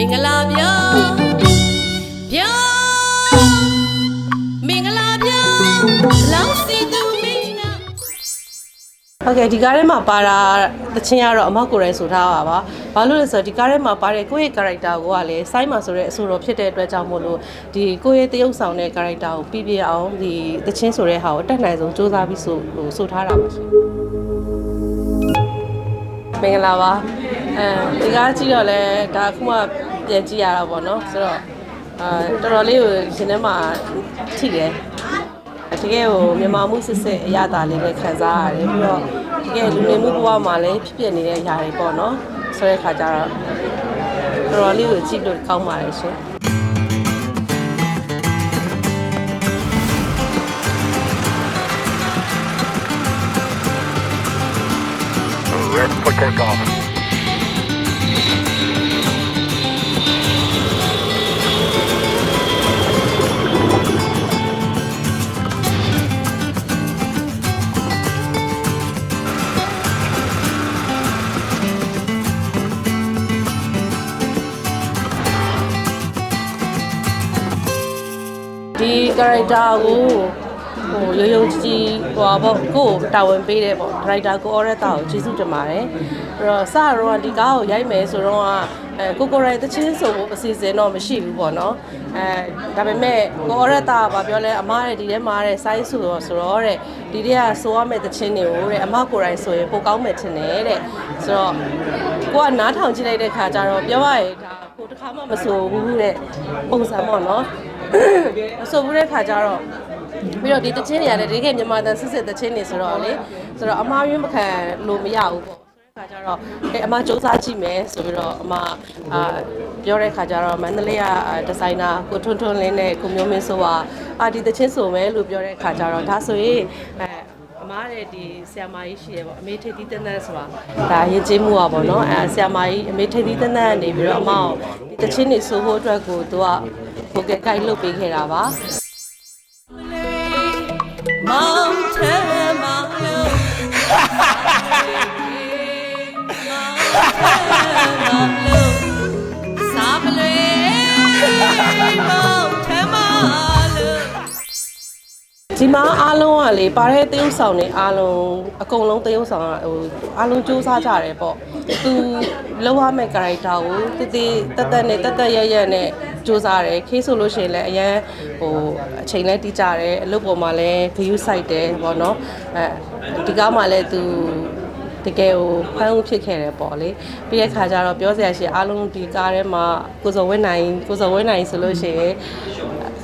မင်္ဂလာပြောပြောမင်္ဂလာပြောလောင်းစီသူမင်္ဂလာဟုတ်ကဲ့ဒီကားထဲမှာပါတာတချင်းကတော့အမောက်ကိုယ်တိုင်ဆိုထားပါပါဘာလို့လဲဆိုတော့ဒီကားထဲမှာပါတဲ့ကိုယ့်ရဲ့ character ကိုကလည်းစိုင်းမှာဆိုတဲ့အဆိုတော်ဖြစ်တဲ့အတွက်ကြောင့်မို့လို့ဒီကိုယ့်ရဲ့တရုပ်ဆောင်တဲ့ character ကိုပြပြအောင်ဒီတချင်းဆိုတဲ့ဟာကိုတက်နိုင်ဆုံးစူးစမ်းပြီးဆိုဟိုဆိုထားတာပါရှင်မင်္ဂလာပါအဲဒီကားကြည့်တော့လဲဒါအခုမှ ပြန်ကြည့်ရတာပေါ့နော်ဆိုတော့အာတော်တော်လေးကိုရှင်ထဲမှာထိတယ်တကယ်ကိုမြန်မာမှုစစ်စစ်အရသာလေးနဲ့ခံစားရတယ်ပြီးတော့တကယ်လူနေမှုဘဝမှာလည်းဖြစ်ပျက်နေတဲ့အရာတွေပေါ့နော်ဆိုတဲ့ခါကျတော့တော်တော်လေးကိုကြည့်လို့ကောင်းပါတယ်ရှင် Red for takeoff. Character ကိုဟိုရုံရုံကြည်ကြည်ဟိုပါပေါ့ကိုယ်တာဝန်ပေးတယ်ပေါ့ director ကို order တာကိုကျေးဇူးတင်ပါတယ်အဲ့တော့စတော့ဒီကားကိုရိုက်မယ်ဆိုတော့အဲကိုကိုရိုင်တချင်းဆိုဖို့အစီအစဉ်တော့မရှိဘူးပေါ့နော်အဲဒါပေမဲ့ကို order တာကပြောလဲအမားတဲ့ဒီထဲမှာတဲ့ size ဆိုတော့ဆိုတော့တဲ့ဒီထဲကဆိုရမယ့်တချင်းတွေကိုတဲ့အမကိုရိုင်ဆိုရင်ပိုကောင်းမယ်ထင်တယ်တဲ့ဆိုတော့ကိုကနားထောင်ကြည့်လိုက်တဲ့ခါကျတော့ပြောရရင်ဒါကိုတစ်ခါမှမဆိုဘူးတဲ့ပုံစံပေါ့နော် မဆိုဘူးတဲ့ခါကျတော့ပြီးတော့ဒီတချင်းတွေကလည်းတကယ်မြန်မာတန်စစ်စစ်တချင်းတွေဆိုတော့လေဆိုတော့အမားရင်းမခံလို့မရဘူးပေါ့ဆိုတဲ့ခါကျတော့အဲအမစူးစမ်းကြည့်မယ်ဆိုပြီးတော့အမအာပြောတဲ့ခါကျတော့မန္တလေးကဒီဇိုင်နာကိုထွန်းထွန်းလင်းနဲ့ကိုမျိုးမင်းဆိုကအာဒီတချင်းဆိုမယ်လို့ပြောတဲ့ခါကျတော့ဒါဆိုရင်အဲအ မားတဲ့ဒီဆရာမကြီးရှိရပေါ့အမေထိပ်သီးတန်းတန်းဆိုတာဒါရင်ကျေးမှုอ่ะပေါ့နော်အဲဆရာမကြီးအမေထိပ်သီးတန်းတန်းနေပြီးတော့အမအောင်ဒီတချင်းနေဆိုဖို့အတွက်ကိုသူကဟိုကဲကိုက်လုပ်ပေးခဲ့တာပါ Mountain ဒီမှာအားလုံးကလေပါတဲ့သရုပ်ဆောင်တွေအားလုံးအကုန်လုံးသရုပ်ဆောင်ကဟိုအားလုံးစူးစမ်းကြတယ်ပေါ့သူလောက်ရမယ့် character ကိုတည်တည်တက်တက်နဲ့တက်တက်ရရနဲ့စူးစမ်းတယ်ခေးဆိုလို့ရှိရင်လည်းအရန်ဟိုအချိန်လည်းတီးကြတယ်အလုပ်ပေါ်မှာလည်း view site တယ်ပေါ့နော်အဲဒီကားမှာလည်းသူတကယ်ကိုဖမ်းဦးဖြစ်ခဲ့တယ်ပေါ့လေပြီးတဲ့ခါကျတော့ပြောစရာရှိအားလုံးဒီကားထဲမှာကိုစော်ဝင်းနိုင်ကိုစော်ဝင်းနိုင်ဆိုလို့ရှိရင်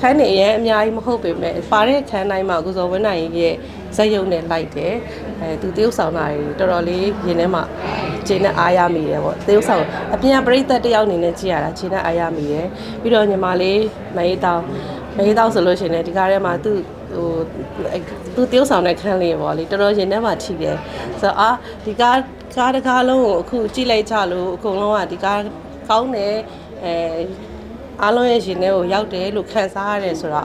ခန်းနေအရင်အများကြီးမဟုတ်ပေမဲ့ပါတဲ့ခန်းတိုင်းမှာကိုစော်ဝင်းနိုင်ရဲ့ဇက်ရုံနဲ့လိုက်တယ်အဲသူတရုပ်ဆောင်တာတွေတော်တော်လေးရင်ထဲမှာခြေနဲ့အားရမိတယ်ပေါ့တရုပ်ဆောင်အပြင်ပရိသတ်တယောက်အနေနဲ့ကြည့်ရတာခြေနဲ့အားရမိတယ်ပြီးတော့ညီမလေးမအေးတောင်းမအေးတောင်းဆိုလို့ရှိရင်လည်းဒီကားထဲမှာသူဟိုသူတရုပ်ဆောင်တဲ့ခန်းလေးပေါ့လေတော်တော်ရင်ထဲမှာထိတယ်ဆိုတော့အာဒီကားကားတစ်ကားလုံးကိုအခုကြည့်လိုက်ကြလို့အကုန်လုံးကဒီကားကောင်းတယ်အဲ အားလုံးရဲ့ရှင်ထဲကိုရောက်တယ်လို့ခံစားရတယ်ဆိုတာ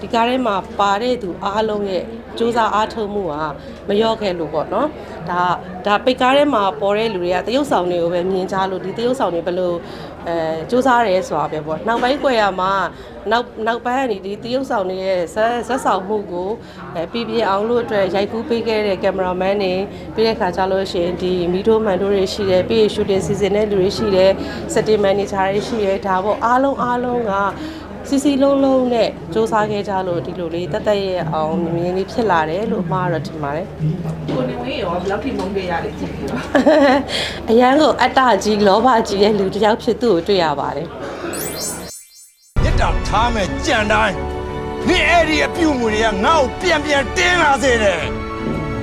ဒီကားထဲမှာပါတဲ့သူအားလုံးရဲ့ စူးစမ်းအားထုတ်မှုကမလျော့ခဲ့လို့ပေါ့နော်ဒါဒါပိတ်ကားထဲမှာပေါ်တဲ့လူတွေကတရုပ်ဆောင်တွေကိုပဲမြင်ကြလို့ဒီတရုပ်ဆောင်တွေဘယ်လိုအဲစူးစမ်းရဲဆိုတာပဲပေါ့နောက်ပိုင်းကွယ်ရမှာနောက်နောက်ပိုင်းကနေဒီတရုပ်ဆောင်တွေရဲ့ဇက်ဇက်ဆောင်မှုကိုအဲပြပြအောင်လို့အတွက်ရိုက်ကူးပေးခဲ့တဲ့ကင်မရာမန်တွေပြီးတဲ့ခါကျလို့ရှိရင်ဒီမီတိုမန်တို့တွေရှိတယ်ပြီးရင်ရှူတင်စီစဉ်တဲ့လူတွေရှိတယ်စက်တင်မန်နေဂျာတွေရှိတယ်ဒါပေါ့အားလုံးအားလုံးက စီစီလုံးလုံးနဲ့စူးစမ်းခဲ့ကြလို့ဒီလိုလေးတက်တက်ရဲ့အောင်မြင်မြင်လေးဖြစ်လာတယ်လို့အမှားတော့ထင်ပါတယ်ကိုနေဝင်းရောဘယ်လောက်ထိမုန်းခဲ့ရလဲကြည့်ပြီးတော့အရန်ကိုအတ္တကြီးလောဘကြီးရဲ့လူတစ်ယောက်ဖြစ်သူ့ကိုတွေ့ရပါတယ်မြစ်တာထားမဲ့ကြံတိုင်းနေအဲ့ဒီအပြုတ်မှုတွေကငါ့ကိုပြန်ပြန်တင်းလာစေတယ်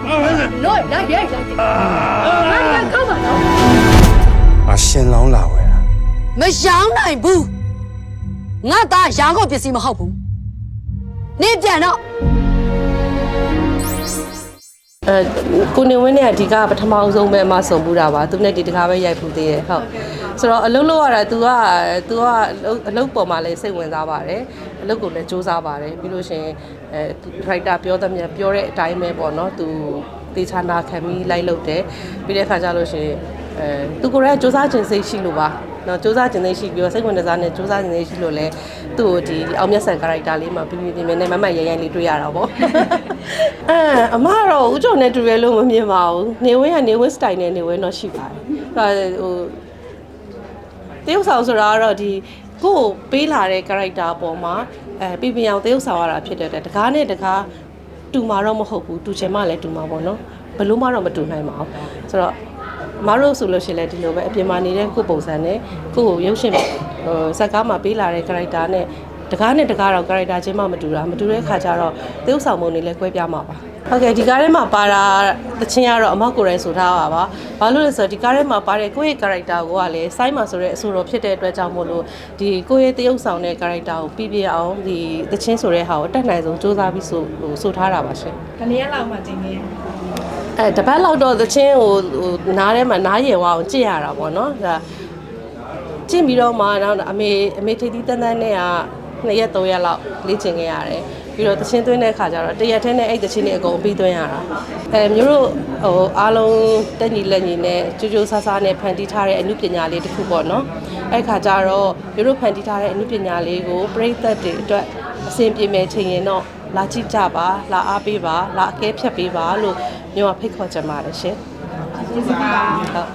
နော်လိုက်ရိုက်လိုက်လိုက်လိုက်ကောက်ပါနော်အရှင်လောင်းလာဝဲတာမရောင်းနိုင်ဘူး ငါသားရောင်းကုန်ပစ္စည်းမဟုတ်ဘူးနေပြန်တော့ အဲကိုနေဝင်းနဲ့အဓိကပထမအဆုံးပဲအမဆုံးဘူးတာပါသူနဲ့ဒီတကားပဲရိုက်ဖူးသေးတယ်ဟုတ်ဆိုတော့အလုပ်လုပ်ရတာ तू က तू ကအလုပ်အလုပ်ပေါ်မှာလည်းစိတ်ဝင်စားပါတယ်အလုပ်ကိုလည်းစူးစမ်းပါတယ်ပြီးလို့ရှိရင်အဲ writer ပြောသမျှပြောတဲ့အတိုင်းပဲပေါ့နော် तू တေချာနာခံပြီးလိုက်လုပ်တယ်ပြီးတဲ့ခါကျလို့ရှိရင်အဲ तू ကိုယ်ကစူးစမ်းခြင်းစိတ်ရှိလို့ပါ နော်စူးစမ်းခြင်းသိရှိပြီးတော့စိတ်ဝင်စားနဲ့စူးစမ်းခြင်းသိရှိလို့လဲသူ့ကိုဒီအောင်မြတ်ဆန် character လေးမှာပြပြပြပြနဲ့မမတ်ရရလေးတွေ့ရတာပေါ့အဲအမကတော့ဦးကျော်နဲ့တူတယ်လို့မမြင်ပါဘူးနေဝင်းကနေဝင်း style နဲ့နေဝင်းတော့ရှိပါတယ်ဟိုတရုပ်ဆောင်ဆိုတာကတော့ဒီကိုယ့်ကိုပေးလာတဲ့ character အပေါ်မှာအဲပြပြအောင်တရုပ်ဆောင်ရတာဖြစ်တဲ့အတွက်တကားနဲ့တကားတူမှာတော့မဟုတ်ဘူးတူချင်မှလည်းတူမှာပေါ့နော်ဘလို့မှတော့မတူနိုင်ပါဘူးဆိုတော့ မတို့ဆိုလို့ရှိရင်လည်းဒီလိုပဲအပြင်မှာနေတဲ့ကိုယ့်ပုံစံနဲ့ကိုယ့်ကိုရုပ်ရှင်ဟိုဇက်ကားမှာပေးလာတဲ့ character နဲ့တကားနဲ့တကားတော့ character ချင်းမှမတူတာမတူတဲ့ခါကျတော့တရုပ်ဆောင်ပုံတွေလည်းကွဲပြားမှာပါဟုတ်ကဲ့ဒီကားထဲမှာပါတာတချင်းကတော့အမောက်ကိုယ်တိုင်ဆိုထားပါပါဘာလို့လဲဆိုတော့ဒီကားထဲမှာပါတဲ့ကိုယ့်ရဲ့ character ကိုကလည်းစိုင်းမှာဆိုတဲ့အဆိုတော်ဖြစ်တဲ့အတွက်ကြောင့်မို့လို့ဒီကိုယ့်ရဲ့တရုပ်ဆောင်တဲ့ character ကိုပြပြအောင်ဒီတချင်းဆိုတဲ့ဟာကိုအတက်နိုင်ဆုံးစူးစမ်းပြီးဆိုဟိုဆိုထားတာပါရှင်။ခဏရက်လောက်မှကျင်းနေ အဲတပတ်လောက်တော့သချင်းဟိုဟိုနားထဲမှာနားရယ်ဝအောင်ကြည့်ရတာပေါ့နော်ဒါကြည့်ပြီးတော့မှတော့အမေအမေထိပ်သီးတန်းတန်းနဲ့ကနှစ်ရက်သုံးရက်လောက်လေ့ကျင့်ခဲ့ရတယ်ပြီးတော့သချင်းသွင်းတဲ့ခါကျတော့တရက်ထဲနဲ့အဲ့သချင်းတွေအကုန်ပြီးသွင်းရတာအဲမျိုးတို့ဟိုအားလုံးတက်ညီလက်ညီနဲ့ကြိုးကြိုးဆားဆားနဲ့ဖန်တီးထားတဲ့အမှုပညာလေးတစ်ခုပေါ့နော်အဲ့ခါကျတော့မျိုးတို့ဖန်တီးထားတဲ့အမှုပညာလေးကိုပြိသက်တွေအတွက်အဆင်ပြေမဲ့ချိန်ရင်တော့လာကြည့်ကြပါလာအားပေးပါလာအကဲဖြတ်ပေးပါလို့ မျိုးကဖိတ်ခေါ်ချင်ပါတယ်ရှင်။ကျေးဇူးပါဟုတ်